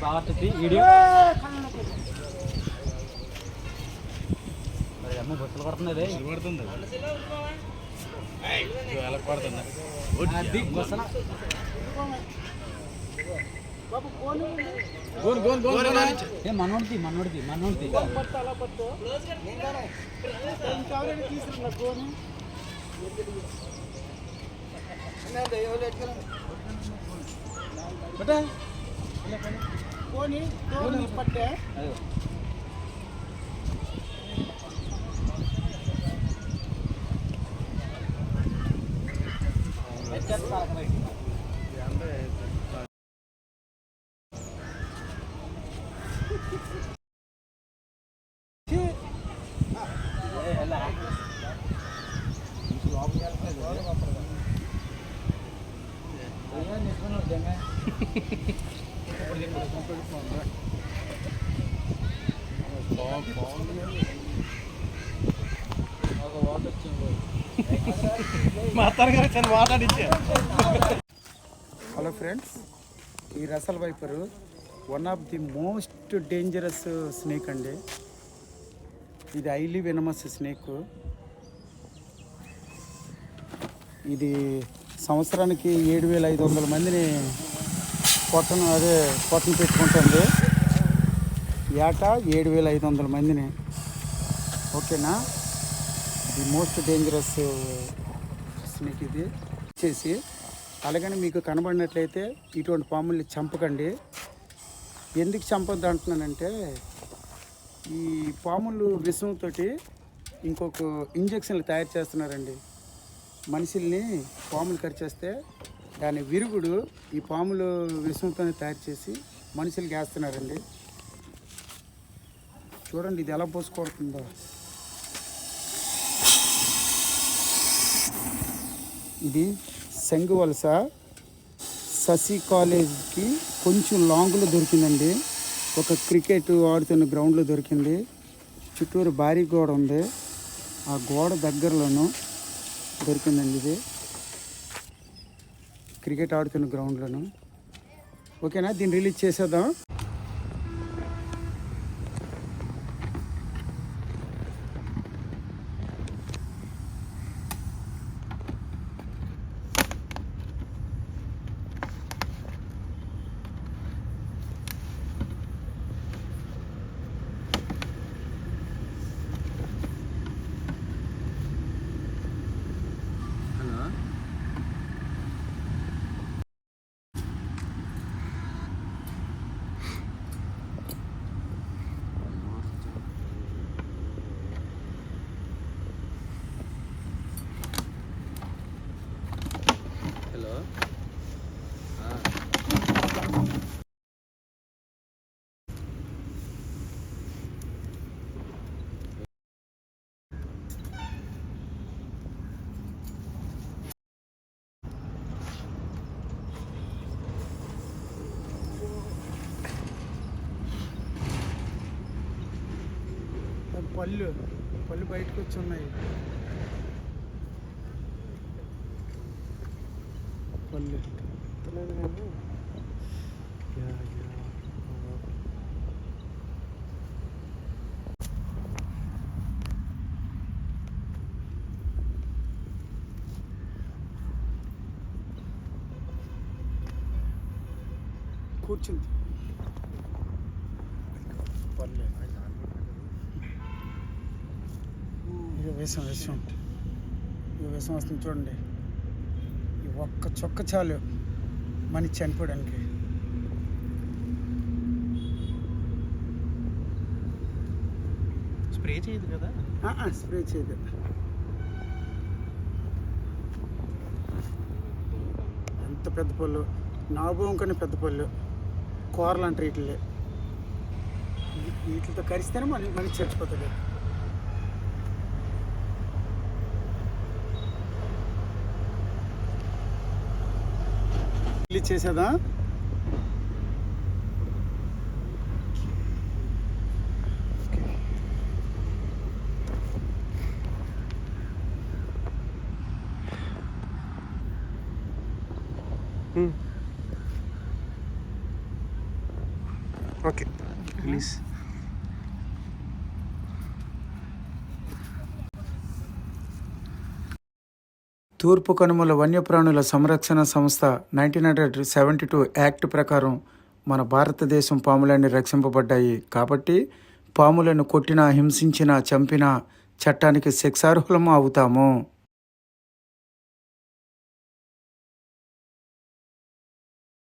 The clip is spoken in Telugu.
బాగా వీడియో మరి అమ్మ బొత్తులు పడుతున్నది పడుతుంది పడుతుంది గోన్ గోన్ గోన్ ఏ మనోడిది మనోడిది మనోడిది అదిగో. ఏ, మా అత్తగారు చాలా హలో ఫ్రెండ్స్ ఈ Russell viper one of the most dangerous snake అండి. ఇది హైలీ వెనమస్ స్నేక్ ఇది సంవత్సరానికి ఏడు వేల ఐదు వందల మందిని పొట్టను అదే పొట్టను పెట్టుకుంటుంది. ఏటా? ఏడు వేల ఐదు వందల మందిని. ఓకేనా? ది మోస్ట్ డేంజరస్ స్నేక్ ఇది. చేసి అలాగని మీకు కనబడినట్లయితే ఇటువంటి పాముల్ని చంపకండి. ఎందుకు చంపొద్దు అంటున్నానంటే ఈ పాములు విషంతో ఇంకొక ఇంజక్షన్లు తయారు చేస్తున్నారండి. మనుషుల్ని పాములు కరిచేస్తే దాని విరుగుడు ఈ పాములు విషంతోనే తయారు చేసి మనుషులకి వేస్తున్నారండి చూడండి ఇది ఎలా పోసుకోడుతుందో. ఇది శంగు వలస శశి కాలేజ్కి కొంచెం లాంగ్లో దొరికిందండి. ఒక క్రికెట్ ఆడుతున్న గ్రౌండ్లో దొరికింది. చుట్టూరు భారీ గోడ ఉంది. ఆ గోడ దగ్గరలోనూ దొరికిందండి ఇది. క్రికెట్ ఆడుతున్న గ్రౌండ్లోను. ఓకేనా? దీన్ని రిలీజ్ చేసేద్దాం హలో పళ్ళు పళ్ళు బయటకు వచ్చి ఉన్నాయి పళ్ళు. కూర్చుంది. పల్లె ఇక వేసం వేసం ఇక వేసం వస్తుంది చూడండి. ఈ ఒక్క చొక్క చాలు మనిషి చనిపోవడానికి. స్ప్రే చేయదు కదా? స్ప్రే చేయదు. ఎంత పెద్ద పళ్ళు? నాభం కన్నా పెద్ద పళ్ళు. కూరలు అంటారు వీటిని వీటితో కరిస్తేనే మన మనిషి చచ్చిపోతుంది. sí verdad okay okay please తూర్పు కనుమల వన్యప్రాణుల సంరక్షణ సంస్థ nineteen hundred seventy two act ప్రకారం మన భారతదేశం పాములన్నీ రక్షింపబడ్డాయి. కాబట్టి పాములను కొట్టినా హింసించినా చంపినా చట్టానికి శిక్షార్హులము అవుతాము.